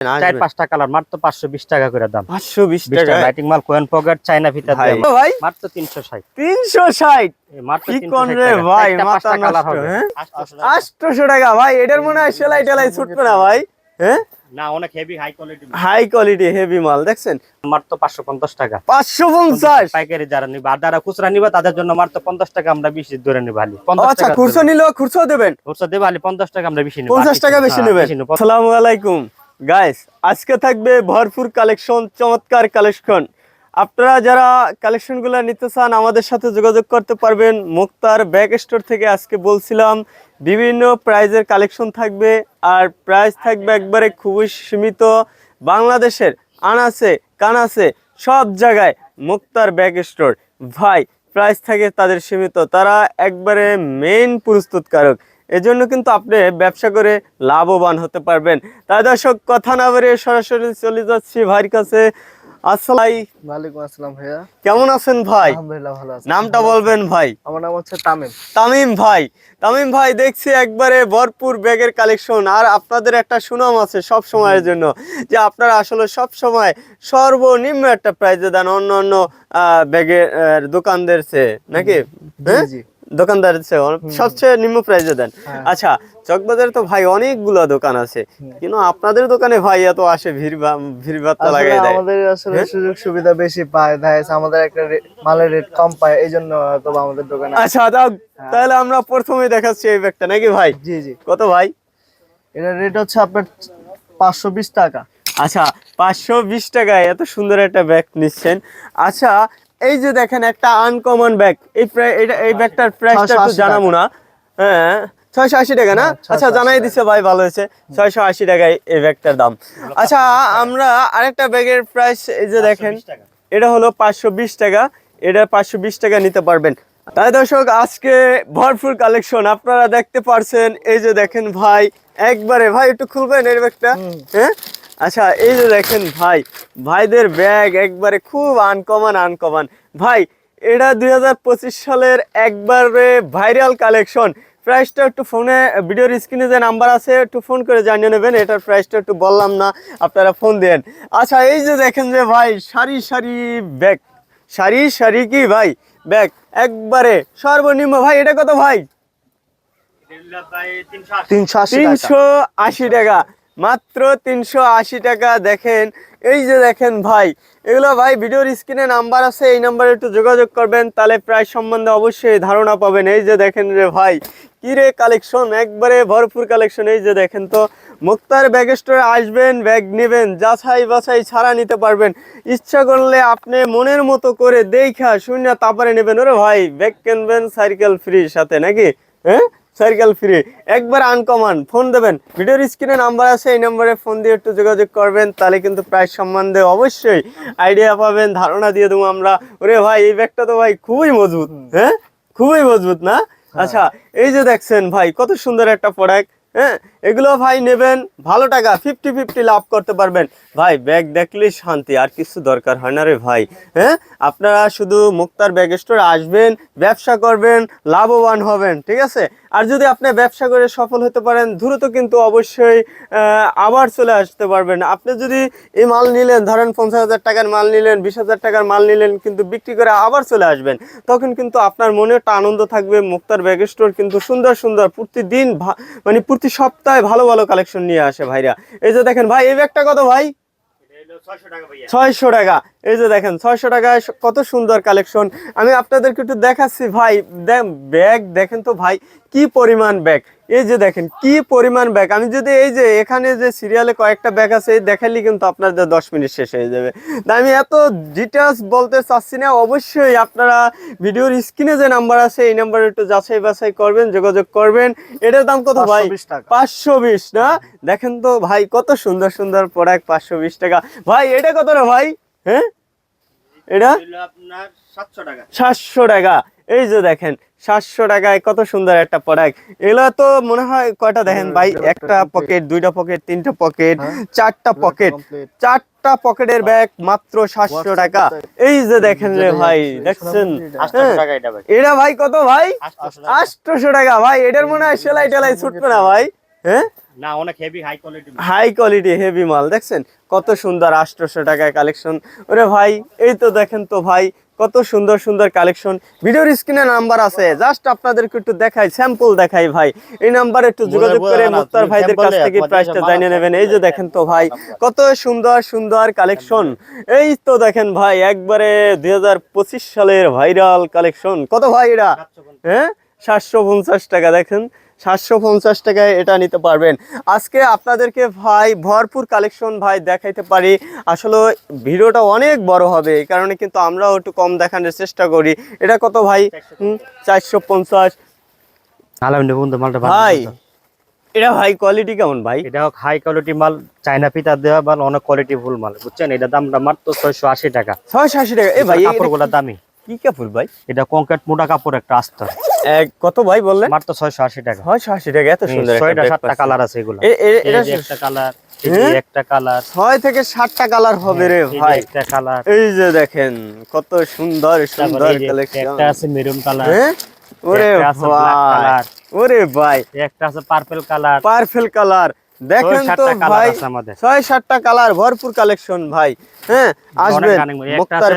চার পাঁচটা কালার মাত্র পাঁচশো বিশ টাকা করে দাম। পাঁচশো বিশ বিশ টাকা টাকা লাইটিং মাল কোয়েন পকেট চাইনা ফিতা ভাই। মাত্র তিনশো ষাট। তিনশো ষাট? মাত্র কি 360 কোন রে টাকা। ভাই চারটা মাথা পাঁচটা কালার নষ্ট হবে। হ্যাঁ? 800 টাকা। আটশোশো টাকা ভাই এটার মনে হয় সেলাই টেলাই ছুটবে না ভাই হ্যাঁ? না অনেক heavy high quality high quality heavy মাল দেখছেন? মাত্র পাঁচশো পঞ্চাশ টাকা। পাঁচশো পঞ্চাশ? পাইকারি যারা নিবে আর যারা খুচরা নিবে তাদের জন্য মাত্র পঞ্চাশ টাকা আমরা বেশি ধরে নিবো আচ্ছা টাকা নিলেও খুরসো দেবেন? খুচরা দেবে পঞ্চাশ টাকা আমরা বেশি নিবো। পঞ্চাশ টাকা বেশি নেবেন। আসসালামু আলাইকুম। গাইস আজকে থাকবে ভরপুর কালেকশন চমৎকার কালেকশন আপনারা যারা কালেকশনগুলো নিতে চান, আমাদের সাথে যোগাযোগ করতে পারবেন। মুক্তার ব্যাগ স্টোর থেকে আজকে বলছিলাম, বিভিন্ন প্রাইজের কালেকশন থাকবে। আর প্রাইস থাকবে একবারে খুবই সীমিত। বাংলাদেশের, আনাসে, কানাসে, সব জায়গায় মুক্তার ব্যাগ স্টোর। ভাই প্রাইস থাকে তাদের সীমিত। তারা একবারে মেইন প্রস্তুতকারক। এজন্য কিন্তু আপনি ব্যবসা করে লাভবান হতে পারবেন। তাই দর্শক কথা না বেরিয়ে সরাসরি চলে যাচ্ছি ভাইয়ের কাছে। আসসালাই। ওয়ালাইকুম আসসালাম ভাইয়া। কেমন আছেন ভাই? আলহামদুলিল্লাহ ভালো আছি। নামটা বলবেন ভাই। আমার নাম হচ্ছে তামিম। তামিম ভাই। তামিম ভাই দেখছি একবারে ভরপুর ব্যাগের কালেকশন। আর আপনাদের একটা সুনাম আছে সব সময়ের জন্য যে আপনারা আসলে সব সময় সর্বনিম্ন একটা প্রাইজে দেন অন্য অন্য ব্যাগের দোকানদের চেয়ে নাকি? হ্যাঁ? দোকানদার সবচেয়ে নিম্ন প্রাইজে দেন। হ্যাঁ। আচ্ছা চকবাজারে তো ভাই অনেকগুলো দোকান আছে। কিন্তু আপনাদের দোকানে ভাই এত আসে ভিড় ভিড় ভাত্তা লাগাই দেয়। আমাদের আসলে হ্যাঁ? সুযোগ সুবিধা বেশি পায়। আমাদের একটা মালের রেট কম পায় এই জন্য আমাদের দোকানে আচ্ছা দাও তাহলে আমরা প্রথমেই দেখাচ্ছি এই ব্যাগটা নাকি ভাই? জি জি। কত ভাই? এটার রেট হচ্ছে আপনার পাঁচশো বিশ টাকা। আচ্ছা পাঁচশো বিশ টাকায় এত সুন্দর একটা ব্যাগ নিচ্ছেন। আচ্ছা এই যে দেখেন একটা আনকমন ব্যাগ এই এটা এই ব্যাগটার প্রাইসটা একটু 680 জানাব না। হ্যাঁ ছয়শো আশি টাকা না? হ্যাঁ, 680 আচ্ছা জানাই দিছে ভাই ভালো হয়েছে। ছয়শো আশি টাকায় এই ব্যাগটার দাম। আচ্ছা আমরা আরেকটা ব্যাগের প্রাইস এই যে দেখেন এটা হলো পাঁচশো বিশ টাকা। এটা পাঁচশো বিশ টাকা নিতে পারবেন। তাই দর্শক আজকে ভরপুর কালেকশন আপনারা দেখতে পারছেন। এই যে দেখেন ভাই একবারে ভাই একটু খুলবেন এই ব্যাগটা হ্যাঁ? আচ্ছা এই যে দেখেন ভাই ভাইদের ব্যাগ একবারে খুব আনকমন আনকমন ভাই এটা দু হাজার পঁচিশ সালের একবারে ভাইরাল কালেকশন প্রাইসটা একটু ফোনে ভিডিওর স্ক্রিনে যে নাম্বার আছে একটু ফোন করে জানিয়ে নেবেন এটার প্রাইসটা একটু বললাম না আপনারা ফোন দেন আচ্ছা এই যে দেখেন যে ভাই সারি সারি ব্যাগ। সারি সারি কি ভাই? ব্যাগ একবারে সর্বনিম্ন। ভাই এটা কত ভাই? তিনশো আশি টাকা তিনশো আশি টাকা। মাত্র তিনশো আশি টাকা, দেখেন, এই যে দেখেন ভাই, এগুলো ভাই ভিডিওর স্ক্রিনে নাম্বার আছে, এই নাম্বারে একটু যোগাযোগ করবেন, তাহলে প্রাইস সম্বন্ধে অবশ্যই ধারণা পাবেন। এই যে দেখেন রে ভাই, কী রে কালেকশন, একবারে ভরপুর কালেকশন, এই যে দেখেন তো, মুক্তার ব্যাগ স্টোরে আসবেন, ব্যাগ নেবেন, যাচাই বাছাই ছাড়া নিতে পারবেন। ইচ্ছা করলে আপনি মনের মতো করে দেখা শূন্য তারপরে নেবেন। ওরে ভাই, ব্যাগ কিনবেন, সাইকেল ফ্রি সাথে, নাকি? হ্যাঁ? সাইকেল ফ্রি একবার আনকমান ফোন দেবেন। ভিডিওর স্ক্রিনে নাম্বার আছে এই নাম্বারে ফোন দিয়ে একটু যোগাযোগ করবেন তাহলে কিন্তু প্রাইস সম্বন্ধে অবশ্যই আইডিয়া পাবেন ধারণা দিয়ে দেবো আমরা। ওরে ভাই এই ব্যাগটা তো ভাই খুবই মজবুত হ্যাঁ? খুবই মজবুত না? আচ্ছা এই যে দেখছেন ভাই কত সুন্দর একটা প্রোডাক্ট হ্যাঁ? এগুলো ভাই নেবেন ভালো টাকা ফিফটি ফিফটি লাভ করতে পারবেন। ভাই ব্যাগ দেখলেই শান্তি, আর কিছু দরকার হয় না রে ভাই হ্যাঁ? আপনারা শুধু মুক্তার ব্যাগ স্টোরে আসবেন, ব্যবসা করবেন, লাভবান হবেন, ঠিক আছে? আর যদি আপনি ব্যবসা করে সফল হতে পারেন, দ্রুত কিন্তু অবশ্যই আবার চলে আসতে পারবেন। আপনি যদি এই মাল নিলেন, ধরেন পঞ্চাশ হাজার টাকার মাল নিলেন, বিশ হাজার টাকার মাল নিলেন, কিন্তু বিক্রি করে আবার চলে আসবেন, তখন কিন্তু আপনার মনে একটা আনন্দ থাকবে। মুক্তার ব্যাগ স্টোর কিন্তু সুন্দর সুন্দর, প্রতিদিন মানে প্রতি সপ্তাহে ভালো ভালো কালেকশন নিয়ে আসে ভাইরা। এই যে দেখেন ভাই, এই ব্যাগটা কত ভাই? ছয়শো টাকা। এই যে দেখেন, ছয়শো টাকায় কত সুন্দর কালেকশন আমি আপনাদেরকে একটু দেখাচ্ছি ভাই। ব্যাগ দেখেন তো ভাই কি পরিমাণ ব্যাগ? এই যে দেখেন কি পরিমাণ ব্যাগ? আমি যদি এই যে এখানে যে সিরিয়ালে কয়েকটা ব্যাগ আছে এই দেখালি কিন্তু আপনাদের দশ মিনিট শেষ হয়ে যাবে। তা আমি এত ডিটেলস বলতে চাচ্ছি না অবশ্যই আপনারা ভিডিওর স্ক্রিনে যে নাম্বার আছে এই নাম্বারে একটু যাচাই বাছাই করবেন যোগাযোগ করবেন। এটার দাম কত ভাই? 520 টাকা। পাঁচশো বিশ না? দেখেন তো ভাই কত সুন্দর সুন্দর প্রোডাক্ট পাঁচশো বিশ টাকা। ভাই এটা কত না ভাই? হ্যাঁ? এটা আপনার সাতশো টাকা। সাতশো টাকা। এই যে দেখেন সাতশো টাকায় কত সুন্দর একটা প্রোডাক্ট এগুলো তো মনে হয় কয়টা দেখেন ভাই? একটা পকেট দুইটা পকেট তিনটা পকেট চারটা পকেট। চারটা পকেটের ব্যাগ মাত্র সাতশো টাকা। এই যে দেখেন রে ভাই দেখছেন? হ্যাঁ। এটা ভাই। কত ভাই? আটশো টাকা। আটশোশো টাকা ভাই এটার মনে হয় সেলাই টেলাই ছুটবে না ভাই। হ্যাঁ? না অনেক heavy high quality high quality heavy মাল দেখছেন? কত সুন্দর আটশোশো টাকায় কালেকশন ওরে ভাই এই তো দেখেন তো ভাই কত সুন্দর সুন্দর কালেকশন ভিডিওর স্ক্রিনে নাম্বার আছে। জাস্ট আপনাদেরকে একটু দেখাই স্যাম্পল দেখাই ভাই। এই নাম্বারে একটু যোগাযোগ করে মুক্তার ভাইদের কাছ থেকে প্রাইসটা জানিয়ে নেবেন। এই যে দেখেন তো ভাই কত সুন্দর সুন্দর কালেকশন এই তো দেখেন ভাই একবারে দুই হাজার পঁচিশ সালের ভাইরাল কালেকশন কত ভাই এটা? হ্যাঁ? সাতশো পঞ্চাশ টাকা দেখেন। সাতশো পঞ্চাশ টাকায় এটা নিতে পারবেন। আজকে আপনাদেরকে ভাই ভরপুর কালেকশন ভাই দেখাইতে পারি। আসলে ভিডিওটা অনেক বড় হবে এই কারণে কিন্তু আমরাও একটু কম দেখানোর চেষ্টা করি। এটা কত ভাই? চারশো পঞ্চাশ। ভাই এটা ভাই কোয়ালিটি কেমন ভাই? এটা হাই কোয়ালিটি মাল চাইনা পিতা দেওয়া মাল অনেক কোয়ালিটি ফুল মাল বুঝছেন? এটা দামটা মাত্র ছয়শো আশি টাকা। ছয়শো আশি টাকা। এ ভাই কাপড়গুলো দামি কি কাপড় ভাই? এটা কংক্রিট মোটা কাপড় একটা আস্তর। কত ভাই বললেন? মাত্র ছয়শো আশি টাকা। ছয়শো আশি টাকা এত সুন্দর একটা ছয়টা সাতটা কালার আছে এগুলো। এটা একটা কালার হ্যাঁ? একটা কালার ছয় থেকে সাতটা কালার হবে রে ভাই। একটা কালার এই যে দেখেন কত সুন্দর সুন্দর কালেকশন একটা আছে মেরুন কালার হ্যাঁ? ওরে ভাই। ওরে ভাই। একটা আছে পার্পল কালার পার্পল কালার দেখেন তো ভাই ছয় সাতটা কালার ভরপুর কালেকশন ভাই। হ্যাঁ আসবেন। মুক্তার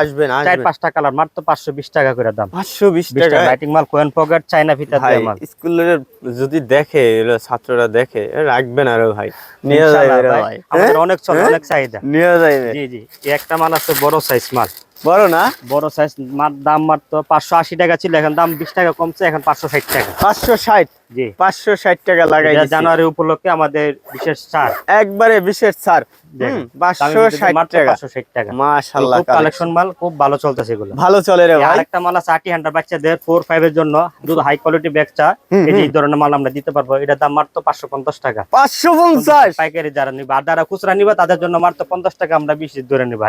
আসবেন চার পাঁচটা কালার মাত্র পাঁচশো বিশ টাকা করে দাম। পাঁচশো বিশ টাকা লাইটিং মাল কোয়েন পকেট চাইনা ভাই মাল স্কুলের যদি দেখে ছাত্ররা দেখে রাখবেন আরও ভাই। নিয়ে যাবে ভাই, হ্যাঁ? অনেক চলে হ্যাঁ? অনেক চাহিদা। নিয়ে যাবে জি জি একটা মাল আছে বড় সাইজ মাল। বড় না? বড় সাইজ দাম মাত্র পাঁচশো আশি টাকা ছিল এখন দাম বিশ টাকা কমছে এখন পাঁচশো ষাট টাকা। পাঁচশো ষাট। পাঁচশো ষাট টাকা লাগাই জানুয়ারি উপলক্ষে আমাদের বিশেষ ছাড়। একবারে বিশেষ ছাড়। পাঁচশো ষাট মাত্র টাকা। 560 টাকা। মাশাল্লাহ কালেকশন। মাল খুব ভালো চলতেছে এগুলো। ভালো চলে রে আরেকটা মাল আছে আটি হান্ড্রেড বাচ্চাদের ফোর ফাইভ এর জন্য। যদি হাই কোয়ালিটি ব্যাগ চা এই ধরনের মাল আমরা দিতে পারব। এটার দাম মাত্র পাঁচশো পঞ্চাশ টাকা। পাঁচশো পঞ্চাশ? পাইকারি যারা নিবে আর যারা খুচরা নিবে তাদের জন্য মাত্র পঞ্চাশ টাকা আমরা বেশি ধরে নিবো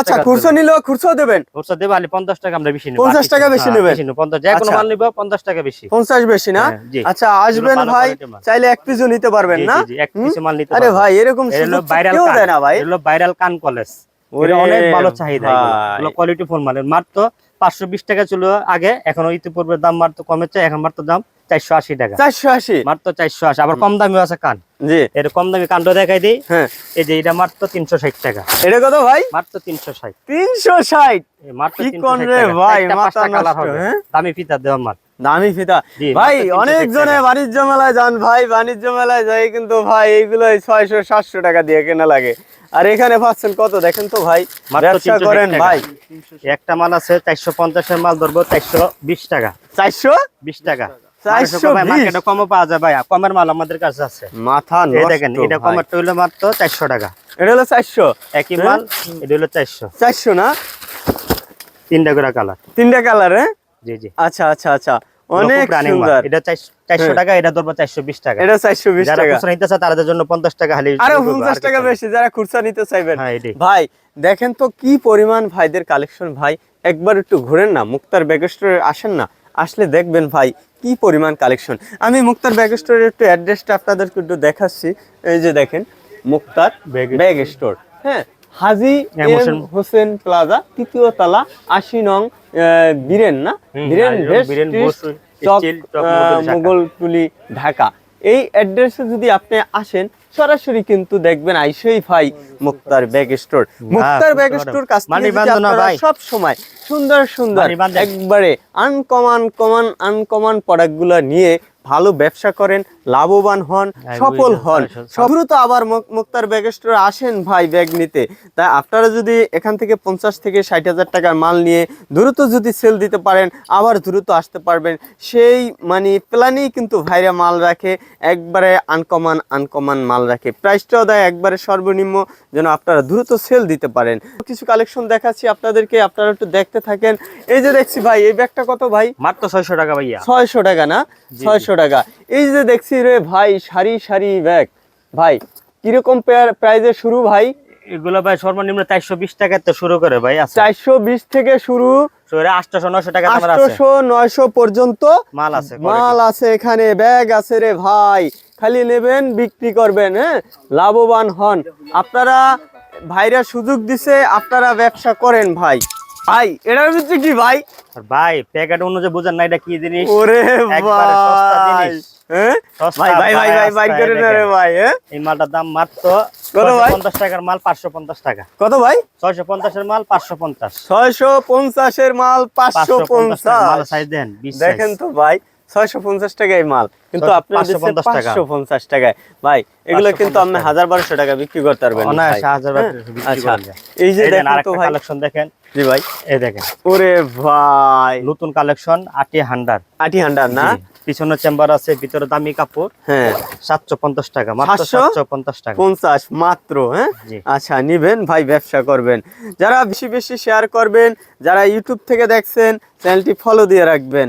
আচ্ছা নিলেও দেবেন? খুচরা দেবে খালি পঞ্চাশ টাকা আমরা বেশি নিবো। 50 টাকা বেশি নেবেন? পঞ্চাশ যে কোনো আচ্ছা। মাল নিবো পঞ্চাশ টাকা বেশি। পঞ্চাশ বেশি না? হ্যাঁ, জি। আচ্ছা আসবেন ভাই চাইলে এক পিসও নিতে পারবেন না? এক? মাল নিতে আরে ভাই এরকম সুযোগ ভাইরাল কেউ কান। দেয় না ভাই। এটা ভাইরাল কান কলেজ অনেক ভালো চাহিদা। কোয়ালিটি ফোন মালের। মাত্র পাঁচশো বিশ টাকা ছিল আগে এখন ইতিপূর্বে দাম মাত্র কমেছে এখন মাত্র দাম চারশো আশি টাকা। চারশো আশি? মাত্র চারশো আশি আবার কম দামিও আছে কান। জি। এর কম দামি কানটা দেখাই দিই। হ্যাঁ। এই যে এটা মাত্র তিনশো ষাট টাকা। এটা কত ভাই? মাত্র তিনশো ষাট। তিনশো ষাট? মাত্র কি 360 কোন রে টাকা। ভাই, হ্যাঁ? দামি ফিতা দেওয়া মাল। দামি ফিতা। ভাই মাত্র 360 অনেক জনে বাণিজ্য মেলায় যান ভাই বাণিজ্য মেলায় যাই কিন্তু ভাই এইগুলো ছয়শো সাতশো টাকা দিয়ে কেনা লাগে। আর এখানে পাচ্ছেন কত? দেখেন তো ভাই ব্যবসা করেন ভাই। একটা মাল আছে চারশো পঞ্চাশের মাল ধরবো চারশো বিশ টাকা। চারশো? বিশ টাকা। 420 মার্কেটে কমও পাওয়া যায় ভাই কমের মাল আমাদের কাছে আছে। মাথা দেখেন এটা। কমেরটা মাত্র চারশো টাকা। এটা হলো চারশো? একই হ্যাঁ? মাল এটা হলো চারশো। চারশো না? তিনটা করে কালার। তিনটা কালার হ্যাঁ? জি জি। আচ্ছা আচ্ছা আচ্ছা। অনেক সুন্দর। এটা চারশো হ্যাঁ। টাকা এটা চারশো বিশ টাকা। এটা চারশো বিশ যারা টাকা। খুচরা নিতে চায় তাদের জন্য পঞ্চাশ টাকা খালি আরও দিয়ে দেবো, পঞ্চাশ আর টাকা বেশি যারা খুচরা নিতে চাইবেন। হ্যাঁ ভাই দেখেন তো কি পরিমাণ ভাইদের কালেকশন ভাই একবার একটু ঘুরেন না মুক্তার ব্যাগ স্টোরে আসেন না আসলে দেখবেন ভাই কি পরিমাণ কালেকশন আমি মুক্তার ব্যাগ স্টোরের একটু অ্যাড্রেসটা আপনাদেরকে একটু দেখাচ্ছি। এই যে দেখেন মুক্তার ব্যাগ স্টোর হ্যাঁ হাজি হোসেন প্লাজা তৃতীয় তালা আশি নং বীরেন না বীরেন হ্যাঁ। মোগলটুলি ঢাকা এই অ্যাড্রেসে যদি আপনি আসেন সরাসরি কিন্তু দেখবেন আইসই ভাই Muktar bag store Muktar bag store কাছ থেকে। সব সময় সুন্দর সুন্দর। একবারে আনকমন কমন আনকমন প্রোডাক্টগুলো নিয়ে ভালো ব্যবসা করেন লাভবান হন সফল হন। সব আবার মুক্তার ব্যাগ স্টোরে আসেন ভাই ব্যাগ নিতে। তাই আপনারা যদি এখান থেকে পঞ্চাশ থেকে ষাট হাজার টাকার মাল নিয়ে দ্রুত যদি সেল দিতে পারেন আবার দ্রুত আসতে পারবেন। সেই মানে প্ল্যানেই কিন্তু ভাইরা মাল রাখে একবারে আনকমন আনকমন মাল রাখে। প্রাইসটাও দেয় একবারে সর্বনিম্ন যেন আপনারা দ্রুত সেল দিতে পারেন। কিছু কালেকশন দেখাচ্ছি আপনাদেরকে আপনারা একটু দেখতে থাকেন। এই যে দেখছি ভাই এই ব্যাগটা কত ভাই? মাত্র ছয়শো টাকা ভাইয়া। ছয়শো টাকা না। ছয়শো টাকা। এই যে দেখছি রে ভাই সারি সারি ব্যাগ ভাই কীরকম প্রাইজে শুরু ভাই? এগুলো ভাই সর্বনিম্ন চারশো বিশ টাকা তো শুরু করে ভাই আছে। চারশো বিশ থেকে শুরু। আটশো টাকা নয়শো পর্যন্ত মাল আছে মাল আছে এখানে ব্যাগ আছে রে ভাই। খালি নেবেন বিক্রি করবেন হ্যাঁ? লাভবান হন। আপনারা ভাইরা সুযোগ দিছে আপনারা ব্যবসা করেন ভাই। ভাই এটার ভিতরে কি ভাই? ভাই প্যাকেট অনুযায়ী বুঝেন না এটা কি জিনিস? ওরে ভাই হ্যাঁ? ভাই ভাই ভাই ভাই ভাই করে না রে ভাই হ্যাঁ? এই মালটার দাম মাত্র কত ভাই? পঞ্চাশ টাকার মাল পাঁচশো পঞ্চাশ টাকা। কত ভাই? ছয়শো পঞ্চাশের মাল পাঁচশো পঞ্চাশ। ছয়শো পঞ্চাশের মাল পাঁচশো পঞ্চাশ টাকা মাল সাইজ দেন দেখেন তো ভাই ছয়শো পঞ্চাশ টাকায় মাল। কিন্তু আপনি 550 পাঁচশো পঞ্চাশ টাকায়। ভাই এগুলো কিন্তু আপনি হাজার বারোশো টাকা বিক্রি করতে পারবেন হ্যাঁ? আচ্ছা এই যে কালেকশন দেখেন জি ভাই। এই দেখেন। ওরে ভাই। নতুন কালেকশন আটি হান্ডার। আটি হান্ডার না? পিছনে চেম্বার আছে ভিতরে দামি কাপড়। হ্যাঁ। সাতশো পঞ্চাশ টাকা মাত্র সাতশো পঞ্চাশ টাকা। পঞ্চাশ মাত্র হ্যাঁ? আচ্ছা নিবেন ভাই ব্যবসা করবেন। যারা বেশি বেশি শেয়ার করবেন যারা ইউটিউব থেকে দেখছেন চ্যানেলটি ফলো দিয়ে রাখবেন।